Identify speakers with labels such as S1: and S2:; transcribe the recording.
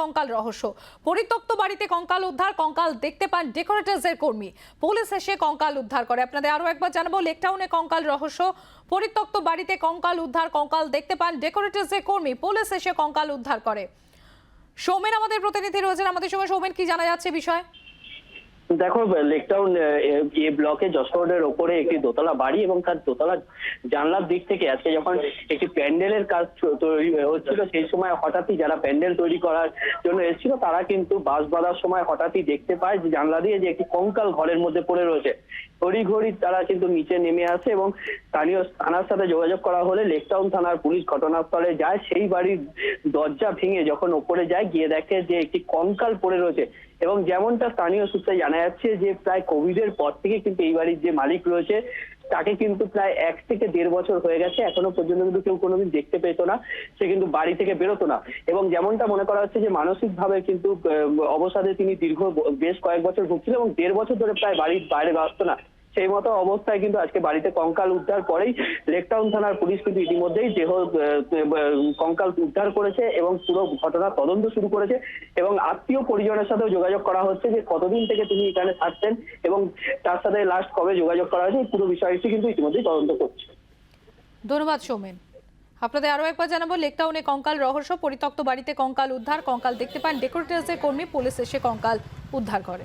S1: কঙ্কাল রহস্য। পরিত্যক্ত বাড়িতে কঙ্কাল উদ্ধার, কঙ্কাল দেখতে পান ডেকোরেটার্সের কর্মী। পুলিশ এসে কঙ্কাল উদ্ধার করে। আপনাদের আরও একবার জানাব লেকটাউনে কঙ্কাল রহস্য। পরিত্যক্ত বাড়িতে কঙ্কাল উদ্ধার, কঙ্কাল দেখতে পান ডেকোরেটার্সের কর্মী। পুলিশ এসে কঙ্কাল উদ্ধার করে। সৌমেন আমাদের প্রতিনিধি রয়েছেন। আমাদের সঙ্গে সৌমেন, কি জানা যাচ্ছে বিষয়?
S2: দেখো লেকটাউন এ ব্লকে যশোর রোডের ওপরে একটি দোতলা বাড়ি এবং তার দোতলা জানলার দিক থেকে আজকে যখন একটি প্যান্ডেলের কাজ তৈরি হচ্ছিল, সেই সময় হঠাৎই যারা প্যান্ডেল তৈরি করার জন্য এসেছিল, তারা কিন্তু বাস বাঁধার সময় হঠাৎই দেখতে পায় যে জানলা দিয়ে যে একটি কঙ্কাল ঘরের মধ্যে পড়ে রয়েছে। তড়িঘড়ি তারা কিন্তু নিচে নেমে আসে এবং স্থানীয় থানার সাথে যোগাযোগ করা হলে লেকটাউন থানার পুলিশ ঘটনাস্থলে যায়। সেই বাড়ির দরজা ভেঙে যখন ওপরে যায়, গিয়ে দেখে যে একটি কঙ্কাল পড়ে রয়েছে এবং যেমনটা স্থানীয় সূত্রে জানা যাচ্ছে যে প্রায় কোভিড এর পর থেকে কিন্তু এই বাড়ির যে মালিক রয়েছে, তাকে কিন্তু প্রায় এক থেকে দেড় বছর হয়ে গেছে। এখনও পর্যন্ত কিন্তু কেউ কোনোদিন দেখতে পেত না। সে কিন্তু বাড়ি থেকে বেরোতো না। এবং যেমনটা মনে করা হচ্ছে যে মানসিক ভাবে কিন্তু অবসাদে তিনি দীর্ঘ বেশ কয়েক বছর ভুগছিলেন এবং দেড় বছর ধরে প্রায় বাড়ির বাইরে বেরোতো না। সেই মতো অবস্থায় কিন্তু আজকে বাড়িতে কঙ্কাল উদ্ধার পরেই লেকটাউন থানার পুলিশ কিন্তু ইতিমধ্যেই দেহ কঙ্কাল উদ্ধার করেছে এবং পুরো ঘটনার তদন্ত শুরু করেছে এবং আত্মীয় পরিজনের সাথেও যোগাযোগ করা হচ্ছে যে কতদিন থেকে তিনি এখানে থাকতেন এবং তার সাথে লাস্ট কবে যোগাযোগ করা হয়েছে পুরো বিষয়টি কিন্তু ইতিমধ্যেই তদন্ত করছে।
S1: ধন্যবাদ, সৌমেন। আপনাদের আরও একবার জানাব লেকটাউনে কঙ্কাল রহস্য, পরিত্যক্ত বাড়িতে কঙ্কাল উদ্ধার, কঙ্কাল দেখতে পান ডেকোরেটার্সের কর্মী, পুলিশ এসে কঙ্কাল উদ্ধার করে।